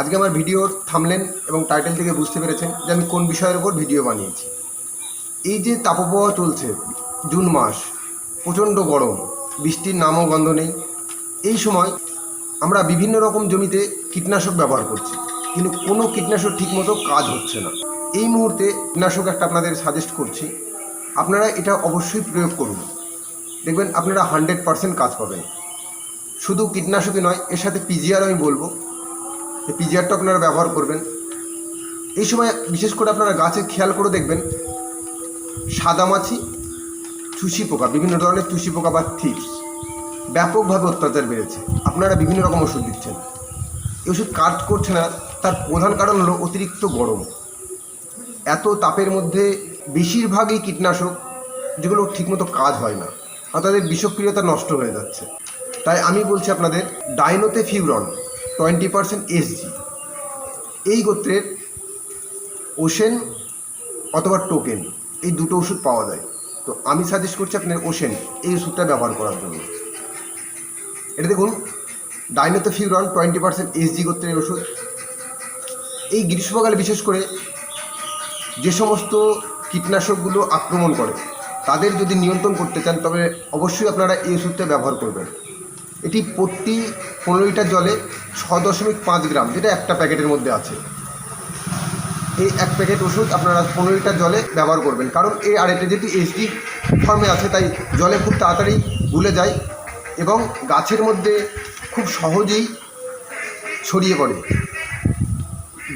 আজকে আমার ভিডিওর থামলেন এবং টাইটেল থেকে বুঝতে পেরেছেন যে আমি কোন বিষয়ের উপর ভিডিও বানিয়েছি। এই যে তাপপ্রবাহ চলছে, জুন মাস, প্রচণ্ড গরম, বৃষ্টির নামও গন্ধ নেই, এই সময় আমরা বিভিন্ন রকম জমিতে কীটনাশক ব্যবহার করছি, কিন্তু কোনো কীটনাশক ঠিকমতো কাজ হচ্ছে না। এই মুহূর্তে কীটনাশক একটা আপনাদের সাজেস্ট করছি, আপনারা এটা অবশ্যই প্রয়োগ করুন। দেখবেন আপনারা হান্ড্রেড পারসেন্ট কাজ পাবেন। শুধু কীটনাশকই নয়, এর সাথে পিজিআর আমি বলব। পিজিআরটা আপনারা ব্যবহার করবেন। এই সময় বিশেষ করে আপনারা গাছে খেয়াল করে দেখবেন সাদামাছি চুষি পোকা, বিভিন্ন ধরনের চুষি পোকা বা থিপস ব্যাপকভাবে অত্যাচার বেড়েছে। আপনারা বিভিন্ন রকম ওষুধ দিচ্ছেন। এই ওষুধ কাজ করছে না, তার প্রধান কারণ হলো অতিরিক্ত গরম। এত তাপের মধ্যে বেশিরভাগই কীটনাশক, যেগুলো ঠিকমতো কাজ হয় না। তাদের বিষক্রিয়তা নষ্ট হয়ে যাচ্ছে। তাই আমি বলছি আপনাদের ডাইনোতে ফিউরন টোয়েন্টি পারসেন্ট এসজি এই গোত্রের ওশেন অথবা টোকেন, এই দুটো ওষুধ পাওয়া যায়। তো আমি সাজেস্ট করছি আপনার ওশেন, এই ওষুধটা ব্যবহার করার জন্য। এটা দেখুন ডাইনোতে ফিউরন টোয়েন্টি পারসেন্ট এসজি গোত্রের ওষুধ। এই গ্রীষ্মকালে বিশেষ করে যে সমস্ত কীটনাশকগুলো আক্রমণ করে, তাদের যদি নিয়ন্ত্রণ করতে চান, তবে অবশ্যই আপনারা এই ওষুধটা ব্যবহার করবেন। এটি প্রতি পনেরো লিটার জলে ছ দশমিক পাঁচ গ্রাম, যেটা একটা প্যাকেটের মধ্যে আছে। এই এক প্যাকেট ওষুধ আপনারা পনেরো লিটার জলে ব্যবহার করবেন। কারণ এই আর এটা এইচডি ফর্মে আছে, তাই জলে খুব তাড়াতাড়ি গুলে যায় এবং গাছের মধ্যে খুব সহজেই ছড়িয়ে পড়ে।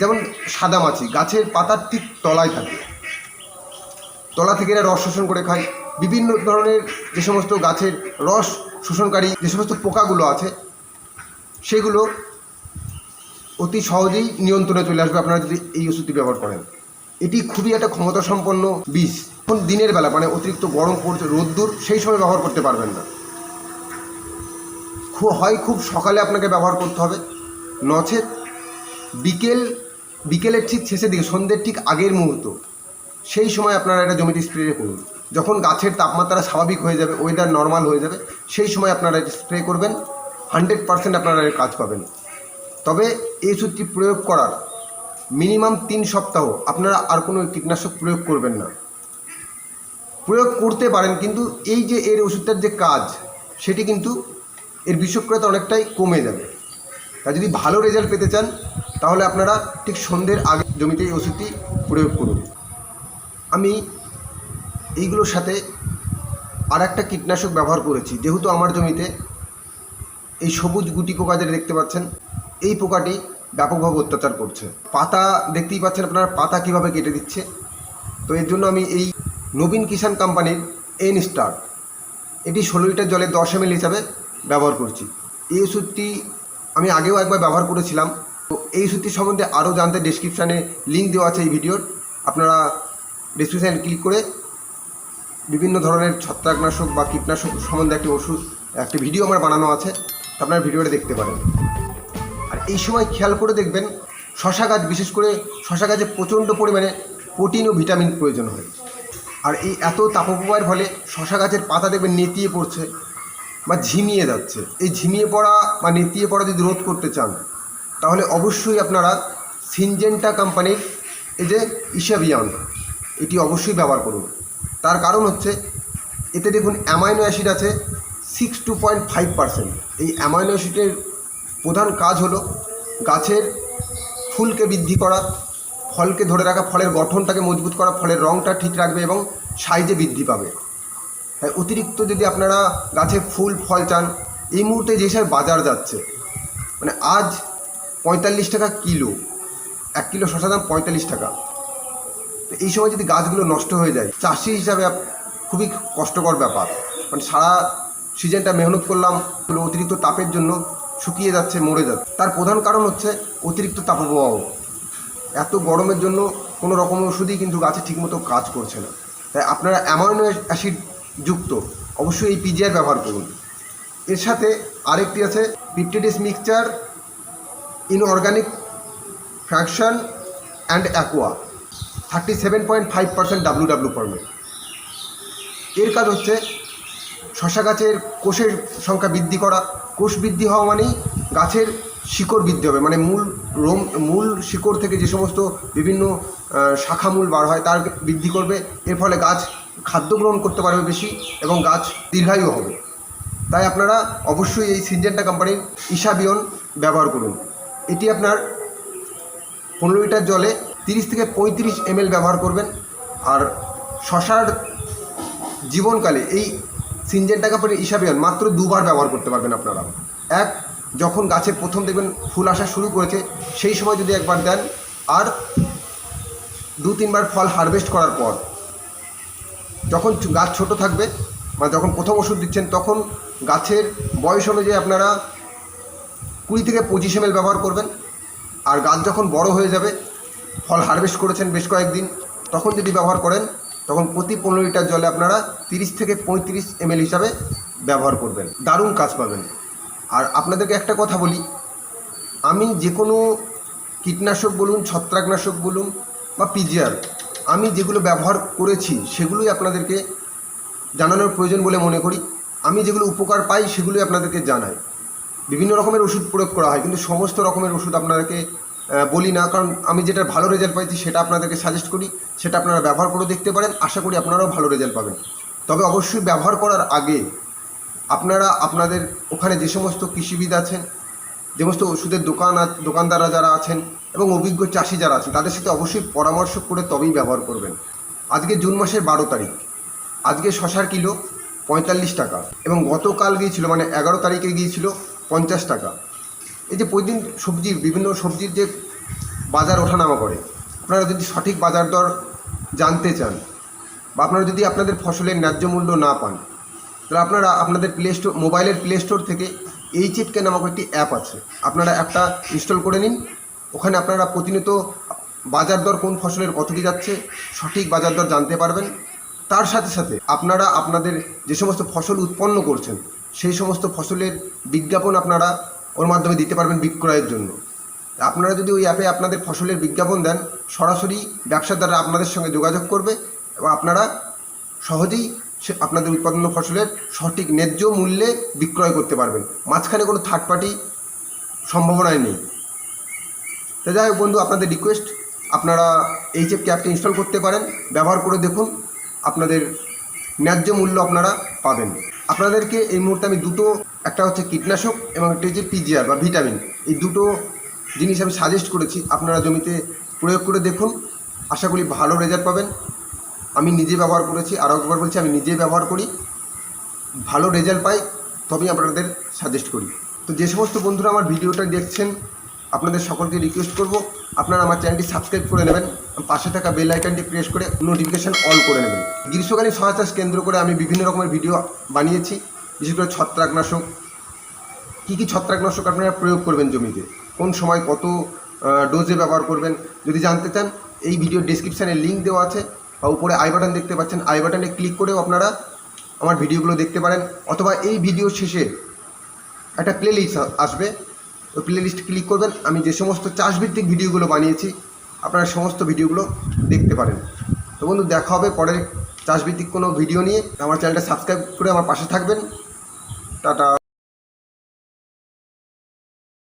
যেমন সাদা মাছি, গাছের পাতার ঠিক তলায় থাকে। তলা থেকে এরা রস শোষণ করে খায়। বিভিন্ন ধরনের যে সমস্ত গাছের রস শোষণকারী যে সমস্ত পোকাগুলো আছে, সেগুলো অতি সহজেই নিয়ন্ত্রণে চলে আসবে। আপনারা যদি এই ওষুধটি ব্যবহার করেন, এটি খুবই একটা ক্ষমতা সম্পন্ন বিষ এখন দিনের বেলা মানে অতিরিক্ত গরম পড়ছে, রোদ্দুর, সেই সময় ব্যবহার করতে পারবেন না। খু- হয় খুব সকালে আপনাকে ব্যবহার করতে হবে। নচেত বিকেল, বিকেলের ঠিক শেষের দিকে, সন্ধ্যের ঠিক আগের মুহূর্ত, সেই সময় আপনারা এটা জমিতে স্প্রে করুন। যখন গাছের তাপমাত্রা স্বাভাবিক হয়ে যাবে ওয়েদার নর্মাল হয়ে যাবে, সেই সময় আপনারা স্প্রে করবেন হান্ড্রেড পারসেন্ট আপনারা এর কাজ পাবেন। তবে এই ওষুধটি প্রয়োগ করার মিনিমাম তিন সপ্তাহ আপনারা আর কোনো কীটনাশক প্রয়োগ করবেন না। প্রয়োগ করতে পারেন, কিন্তু এই যে এর ওষুধটার যে কাজ, সেটি কিন্তু এর বিষক্রিয়তা অনেকটাই কমে যাবে। তা যদি ভালো রেজাল্ট পেতে চান, তাহলে আপনারা ঠিক সন্ধ্যের আগে জমিতে এই ওষুধটি প্রয়োগ করুন। আমি এইগুলোর সাথে আর একটা কীটনাশক ব্যবহার করেছি। যেহেতু আমার জমিতে এই সবুজ গুটি পোকা যেটা দেখতে পাচ্ছেন, এই পোকাটি ব্যাপকভাবে অত্যাচার করছে। পাতা দেখতেই পাচ্ছেন আপনারা, পাতা কীভাবে কেটে দিচ্ছে। তো এর জন্য আমি এই নবীন কিষাণ কোম্পানির এন স্টার এটি ষোলো লিটার জলে দশ এম হিসাবে ব্যবহার করছি। এই ওষুধটি আমি আগেও একবার ব্যবহার করেছিলাম। তো এই ওষুধটি সম্বন্ধে আরও জানতে ডিসক্রিপশানে লিঙ্ক দেওয়া আছে এই ভিডিওর। আপনারা ডিসক্রিপশানে ক্লিক করে বিভিন্ন ধরনের ছত্রাকনাশক বা কীটনাশক সম্বন্ধে একটি ওষুধ, একটি ভিডিও আমার বানানো আছে আপনারা ভিডিওটা দেখতে পারেন। আর এই সময় খেয়াল করে দেখবেন, শশা গাছ, বিশেষ করে শশা গাছে প্রচণ্ড পরিমাণে প্রোটিন ও ভিটামিন প্রয়োজন হয়। আর এই এত তাপপ্রবাহের ফলে শশা গাছের পাতা দেখবেন নেতিয়ে পড়ছে বা ঝিমিয়ে যাচ্ছে। এই ঝিমিয়ে পড়া বা নেতিয়ে পড়া যদি রোধ করতে চান, তাহলে অবশ্যই আপনারা সিনজেন্টা কোম্পানির এই যে ইসাবিয়ান এটি অবশ্যই ব্যবহার করুন। তার কারণ হচ্ছে, এতে দেখুন অ্যামাইনো অ্যাসিড আছে six two point five percent এই অ্যামাইনো অ্যাসিডের প্রধান কাজ হলো গাছের ফুলকে বৃদ্ধি করা, ফলকে ধরে রাখা, ফলের গঠনটাকে মজবুত করা, ফলের রঙটা ঠিক রাখবে এবং সাইজে বৃদ্ধি পাবে। হ্যাঁ অতিরিক্ত যদি আপনারা গাছে ফুল, ফল চান, এই মুহূর্তে যে হিসাবে বাজার যাচ্ছে মানে আজ পঁয়তাল্লিশ টাকা কিলো, এক কিলো শশা দাম পঁয়তাল্লিশ টাকা। এই সময় যদি গাছগুলো নষ্ট হয়ে যায়, চাষি হিসাবে খুবই কষ্টকর ব্যাপার। মানে সারা সিজনটা মেহনত করলাম, অতিরিক্ত তাপের জন্য শুকিয়ে যাচ্ছে, মরে যাচ্ছে। তার প্রধান কারণ হচ্ছে অতিরিক্ত তাপপ্রবাহ। এত গরমের জন্য কোনো রকম ওষুধই কিন্তু গাছে ঠিকমতো কাজ করছে না। তাই আপনারা অ্যামাইনো অ্যাসিড যুক্ত অবশ্যই এই পিজিআর ব্যবহার করুন। এর সাথে আরেকটি আছে peptides mixture inorganic fraction and aqua thirty seven point five percent W W ফর্মে এর কাজ হচ্ছে শশা গাছের কোষের সংখ্যা বৃদ্ধি করা। কোষ বৃদ্ধি হওয়া মানেই গাছের শিকড় বৃদ্ধি হবে মানে মূল রোম মূল শিকড় থেকে যে সমস্ত বিভিন্ন শাখামূল বার হয় তার বৃদ্ধি করবে। এর ফলে গাছ খাদ্য গ্রহণ করতে পারবে বেশি এবং গাছ দীর্ঘায়ু হবে। তাই আপনারা অবশ্যই এই সিনজেন্টা কোম্পানির ইসাবিয়ন ব্যবহার করুন। এটি আপনার পনেরো লিটার জলে তিরিশ থেকে পঁয়ত্রিশ এমএল ব্যবহার করবেন। আর শশার জীবনকালে এই সিনজেন্টা কোম্পানির ইসাবিয়ন মাত্র দুবার ব্যবহার করতে পারবেন আপনারা। এক, যখন গাছের প্রথম দেখবেন ফুল আসা শুরু করেছে, সেই সময় যদি একবার দেন, আর দু তিনবার ফল হারভেস্ট করার পর, যখন গাছ ছোট থাকবে, বা যখন প্রথম ওষুধ দিচ্ছেন, তখন গাছের বয়স অনুযায়ী আপনারা কুড়ি থেকে পঁচিশ এমএল ব্যবহার করবেন। আর গাছ যখন বড় হয়ে যাবে ফল হারভেস্ট করেছেন বেশ কয়েকদিন, তখন যদি ব্যবহার করেন, তখন প্রতি পনেরো লিটার জলে আপনারা তিরিশ থেকে পঁয়ত্রিশ এমএল হিসাবে ব্যবহার করবেন। দারুণ কাজ পাবেন। আর আপনাদেরকে একটা কথা বলি, আমি যে কোনো কীটনাশক বলুন, ছত্রাকনাশক বলুন বা পিজিআর, আমি যেগুলো ব্যবহার করেছি, সেগুলোই আপনাদেরকে জানানোর প্রয়োজন বলে মনে করি। আমি যেগুলো উপকার পাই, সেগুলোই আপনাদেরকে জানাই। বিভিন্ন রকমের ওষুধ প্রয়োগ করা হয়, কিন্তু সমস্ত রকমের ওষুধ আপনাদেরকে বলি না, কারণ আমি যেটা ভালো রেজাল্ট পাইছি সেটা আপনাদেরকে সাজেস্ট করি, সেটা আপনারা ব্যবহার করে দেখতে পারেন, আশা করি আপনারাও ভালো রেজাল্ট পাবেন। তবে অবশ্যই ব্যবহার করার আগে আপনারা আপনাদের ওখানে যে সমস্ত কৃষিবিদ আছেন, যে সমস্ত ওষুধের দোকান দোকানদাররা যারা আছেন এবং অভিজ্ঞ চাষি যারা আছেন, তাদের সাথে অবশ্যই পরামর্শ করে তবেই ব্যবহার করবেন। আজকে জুন মাসের বারো তারিখ। আজকে শশার কিলো পঁয়তাল্লিশ টাকা এবং গতকাল গিয়েছিল মানে এগারো তারিখে গিয়েছিল পঞ্চাশ টাকা। এই যে প্রতিদিন সবজির বিভিন্ন সবজির যে বাজার ওঠানামা করে, আপনারা যদি সঠিক বাজার দর জানতে চান বা আপনারা যদি আপনাদের ফসলের ন্যায্য মূল্য না পান, তাহলে আপনারা আপনাদের প্লে স্টোর মোবাইলের প্লে স্টোর থেকে এই চিটকে নামক একটি অ্যাপ আছে। আপনারা অ্যাপটা ইনস্টল করে নিন। ওখানে আপনারা প্রতিনিয়ত বাজার দর কোন ফসলের কতটি যাচ্ছে, সঠিক বাজার দর জানতে পারবেন। তার সাথে সাথে আপনারা আপনাদের যে সমস্ত ফসল উৎপন্ন করছেন, সেই সমস্ত ফসলের বিজ্ঞাপন আপনারা ওর মাধ্যমে দিতে পারবেন বিক্রয়ের জন্য। আপনারা যদি ওই অ্যাপে আপনাদের ফসলের বিজ্ঞাপন দেন, সরাসরি ব্যবসাদাররা আপনাদের সঙ্গে যোগাযোগ করবে এবং আপনারা সহজেই সে আপনাদের উৎপাদন ফসলের সঠিক ন্যায্য মূল্যে বিক্রয় করতে পারবেন। মাঝখানে কোনো থার্ড পার্টি সম্ভাবনাই নেই। তো যাই হোক বন্ধু, আপনাদের রিকোয়েস্ট আপনারা এই যে অ্যাপটি ইনস্টল করতে পারেন। ব্যবহার করে দেখুন, আপনাদের ন্যায্য মূল্য আপনারা পাবেন। আপনাদেরকে এই মুহূর্তে আমি দুটো একটা হচ্ছে কীটনাশক এবং একটা হচ্ছে পিজিআর বা ভিটামিন। এই দুটো জিনিস আমি সাজেস্ট করেছি, আপনারা জমিতে প্রয়োগ করে দেখুন। আশা করি ভালো রেজাল্ট পাবেন। আমি নিজে ব্যবহার করেছি, আরও একবার বলছি, আমি নিজে ব্যবহার করি। ভালো রেজাল্ট পাই, তবেই আপনাদের সাজেস্ট করি। তো যে সমস্ত বন্ধুরা আমার ভিডিওটা দেখছেন, আপনাদের সকলকে রিকোয়েস্ট করব, আপনারা আমার চ্যানেলটি সাবস্ক্রাইব করে নেবেন পাশে থাকা বেল আইকনটি প্রেস করে নোটিফিকেশান অল করে নেবেন। গ্রীষ্মকালীন সহায়তা কেন্দ্র করে আমি বিভিন্ন রকমের ভিডিও বানিয়েছি। বিশেষ করে ছত্রাকনাশক, কী কী ছত্রাকনাশক আপনারা প্রয়োগ করবেন জমিতে? কোন সময় কত ডোজে ব্যবহার করবেন? যদি জানতে চান, এই ভিডিও ডিসক্রিপশানে লিঙ্ক দেওয়া আছে, বা উপরে আই বাটন দেখতে পাচ্ছেন আই বাটনে ক্লিক করেও আপনারা আমার ভিডিওগুলো দেখতে পারেন, অথবা এই ভিডিও শেষে একটা প্লে লিস্ট আসবে, ওই প্লে লিস্ট ক্লিক করবেন, আমি যে সমস্ত চাষভিত্তিক ভিডিওগুলো বানিয়েছি, আপনারা সমস্ত ভিডিওগুলো দেখতে পারেন। তো বন্ধু, দেখা হবে পরের চাষভিত্তিক কোনো ভিডিও নিয়ে। আমার চ্যানেলটা সাবস্ক্রাইব করে আমার পাশে থাকবেন। Tata.